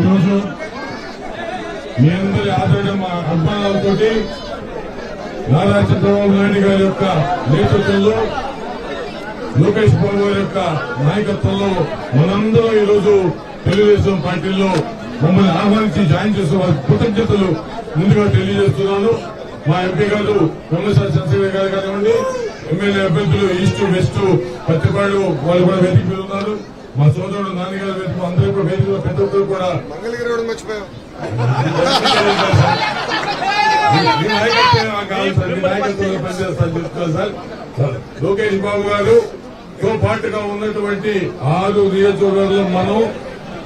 ఈరోజు మీ అందరి ఆదరణ మా అభిమానాలతో నారా చంద్రబాబు నాయుడు గారి యొక్క నేతృత్వంలో లోకేష్ బాబు గారి యొక్క నాయకత్వంలో మనందరం ఈరోజు తెలుగుదేశం పార్టీలో మమ్మల్ని ఆహ్వానించి జాయిన్ చేసిన వారి కృతజ్ఞతలు ముందుగా తెలియజేస్తున్నాను. మా ఎంపీ గారు రమేశ్వర చంద్రశేఖర్ గారు కానివ్వండి ఎమ్మెల్యే అభ్యర్థులు ఈస్ట్ వెస్ట్ పత్తిపాడు వాళ్ళు కూడా వేదిక ఉన్నారు. మా సోదరుడు నాన్నగారు వేదిక అందరూ కూడా వేదికలో ప్రతి ఒక్కరు కూడా మంగళగిరి మర్చిపోయాం. లోకేష్ బాబు గారు తో పాటుగా ఉన్నటువంటి ఆరు నియోజకవర్గాల్లో మనం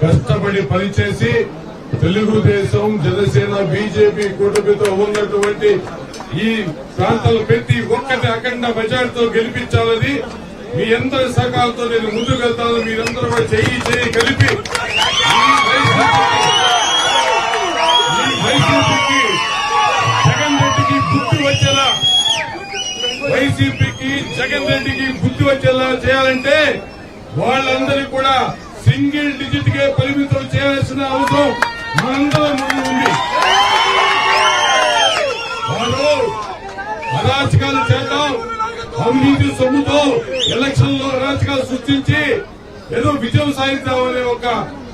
కష్టపడి పనిచేసి తెలుగుదేశం జనసేన బీజేపీ కూటమితో ఉన్నటువంటి ఈ ప్రాంతాల ప్రతి ఒక్కటి అఖండ మెజార్టీతో గెలిపించాలని మీ అందరి సహకారంతో నేను ముందుకు వెళ్తాను మీరందరూ కూడా చెయ్యి చెయ్యి కలిపి ఈ వైసీపీకి జగన్ రెడ్డికి బుద్ధి వచ్చేలా వైసీపీకి జగన్ రెడ్డికి గుర్తు వచ్చేలా చేయాలంటే వాళ్ళందరికీ కూడా సింగిల్ డిజిట్ కే పరిమితం చేయాల్సిన అవసరం మనందరం ముందు ఉంది వారు అరాచకాలు చేద్దాం అవినీతి సొమ్ముతో ఎలక్షన్లో అరాచకాలు సృష్టించి ఏదో విజయం సాధిద్దామనే ఒక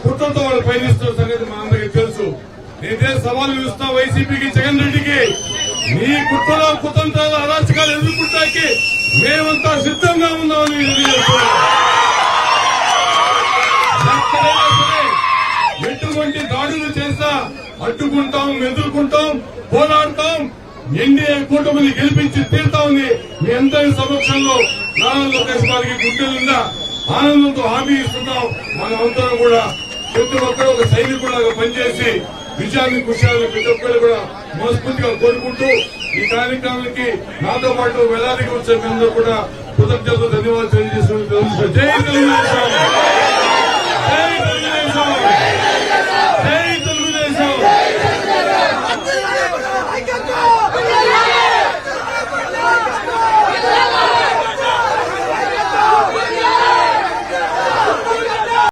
కుట్రతో వాళ్ళు పయనిస్తున్న సంగతి మా అందరికీ తెలుసు. నేనే సవాల్ చూస్తా వైసీపీకి జగన్ రెడ్డికి. మీ కుట్రలో కుతంత్రాలు అరాచకాలు ఎదుర్కొంటానికి మేమంతా సిద్ధంగా ఉన్నామని ఎటువంటి దాడులు చేస్తా అడ్డుకుంటాం ఎదుర్కొంటాం పోరాడతాం ఎన్డీఏ కూటమిని గెలిపించి తీరుతామని మీ అందరి సమక్షంలో నారా లోకేష్ గారికి గుండెలుందా ఆనందంతో హామీ ఇస్తున్నాం. మనం అందరం కూడా ప్రతి ఒక్కరు ఒక సైనికులాగా పనిచేసి విజయాన్ని కృషియాలను ప్రతి ఒక్కరు కూడా మనస్ఫూర్తిగా కోరుకుంటూ ఈ కార్యక్రమానికి నాతో పాటు వేలాదికి వచ్చే మీ కూడా కృతజ్ఞతలు ధన్యవాదాలు తెలియజేస్తున్నారు జై